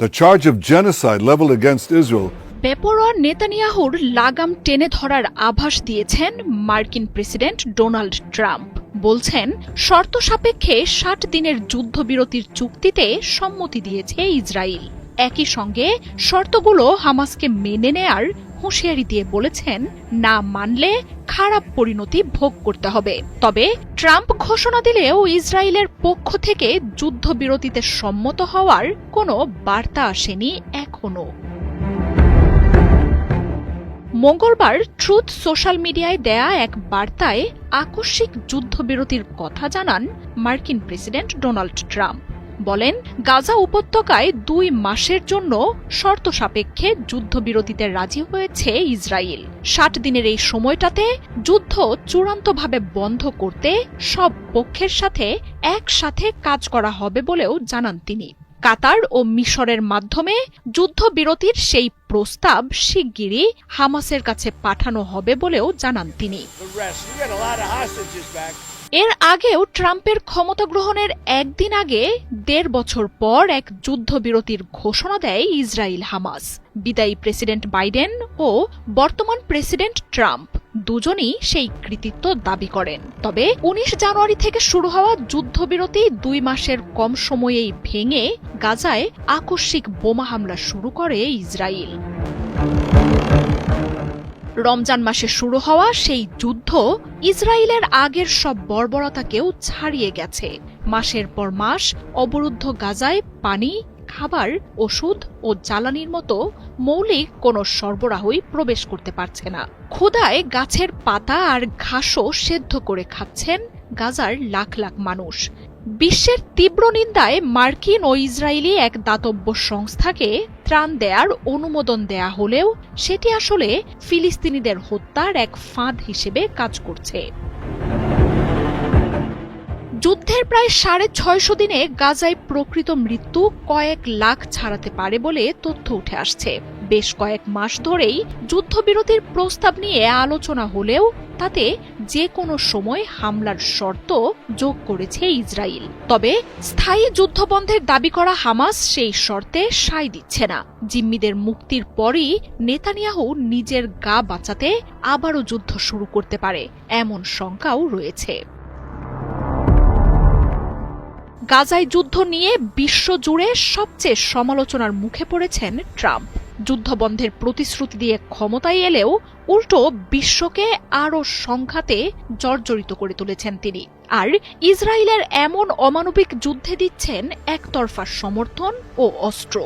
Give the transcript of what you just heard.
the charge of genocide leveled against Israel. বেপরোয়া নেতানিয়াহুর লাগাম টেনে ধরার আভাস দিয়েছেন মার্কিন প্রেসিডেন্ট ডোনাল্ড ট্রাম্প। বলছেন, শর্ত সাপেক্ষে ষাট দিনের যুদ্ধবিরতির চুক্তিতে সম্মতি দিয়েছে ইসরায়েল। একই সঙ্গে শর্তগুলো হামাসকে মেনে নেয়ার হুঁশিয়ারি দিয়ে বলেছেন, না মানলে খারাপ পরিণতি ভোগ করতে হবে। তবে ট্রাম্প ঘোষণা দিলেও ইসরায়েলের পক্ষ থেকে যুদ্ধবিরতিতে সম্মত হওয়ার কোনো বার্তা আসেনি এখনও মঙ্গলবার ট্রুথ সোশ্যাল মিডিয়ায় দেয়া এক বার্তায় আকস্মিক যুদ্ধবিরতির কথা জানান মার্কিন প্রেসিডেন্ট ডোনাল্ড ট্রাম্প। বলেন, গাজা উপত্যকায় দুই মাসের জন্য শর্ত সাপেক্ষে যুদ্ধবিরতিতে রাজি হয়েছে ইসরায়েল। ষাট দিনের এই সময়টাতে যুদ্ধ চূড়ান্তভাবে বন্ধ করতে সব পক্ষের সাথে একসাথে কাজ করা হবে বলেও জানান তিনি। কাতার ও মিশরের মাধ্যমে যুদ্ধবিরতির সেই প্রস্তাব শিগগিরই হামাসের কাছে পাঠানো হবে বলেও জানান তিনি। এর আগেও ট্রাম্পের ক্ষমতা গ্রহণের একদিন আগে দেড় বছর পর এক যুদ্ধবিরতির ঘোষণা দেয় ইসরায়েল হামাস। বিদায়ী প্রেসিডেন্ট বাইডেন ও বর্তমান প্রেসিডেন্ট ট্রাম্প দুজনই সেই কৃতিত্ব দাবি করেন। তবে উনিশ জানুয়ারি থেকে শুরু হওয়া যুদ্ধবিরতি দুই মাসের কম সময়েই ভেঙে গাজায় আকস্মিক বোমা হামলা শুরু করে ইসরায়েল। রমজান মাসে শুরু হওয়া সেই যুদ্ধ ইসরায়েলের আগের সব বর্বরতাকেও ছাড়িয়ে গেছে। মাসের পর মাস অবরুদ্ধ গাজায় পানি, খাবার, ওষুধ ও জ্বালানির মতো মৌলিক কোনো সরবরাহই প্রবেশ করতে পারছে না। ক্ষুদায় গাছের পাতা আর ঘাসও সেদ্ধ করে খাচ্ছেন গাজার লাখ লাখ মানুষ। বিশ্বের তীব্র নিন্দায় মার্কিন ও ইসরায়েলি এক দাতব্য সংস্থাকে ত্রাণ দেয়ার অনুমোদন দেয়া হলেও সেটি আসলে ফিলিস্তিনিদের হত্যার এক ফাঁদ হিসেবে কাজ করছে। যুদ্ধের প্রায় সাড়ে ছয়শো দিনে গাজায় প্রকৃত মৃত্যু কয়েক লাখ ছাড়াতে পারে বলে তথ্য উঠে আসছে। বেশ কয়েক মাস ধরেই যুদ্ধবিরতির প্রস্তাব নিয়ে আলোচনা হলেও তাতে যে কোনো সময় হামলার শর্ত যোগ করেছে ইসরায়েল। তবে স্থায়ী যুদ্ধবন্ধের দাবি করা হামাস সেই শর্তে সাই দিচ্ছে না। জিম্মিদের মুক্তির পরই নেতানিয়াহু নিজের গা বাঁচাতে আবারও যুদ্ধ শুরু করতে পারে, এমন শঙ্কাও রয়েছে। গাজায় যুদ্ধ নিয়ে বিশ্বজুড়ে সবচেয়ে সমালোচনার মুখে পড়েছেন ট্রাম্প। যুদ্ধবন্ধের প্রতিশ্রুতি দিয়ে ক্ষমতায় এলেও উল্টো বিশ্বকে আরও সংখ্যাতে জর্জরিত করে তুলেছেন তিনি। আর ইসরায়েলের এমন অমানবিক যুদ্ধে দিচ্ছেন একতরফা সমর্থন ও অস্ত্র।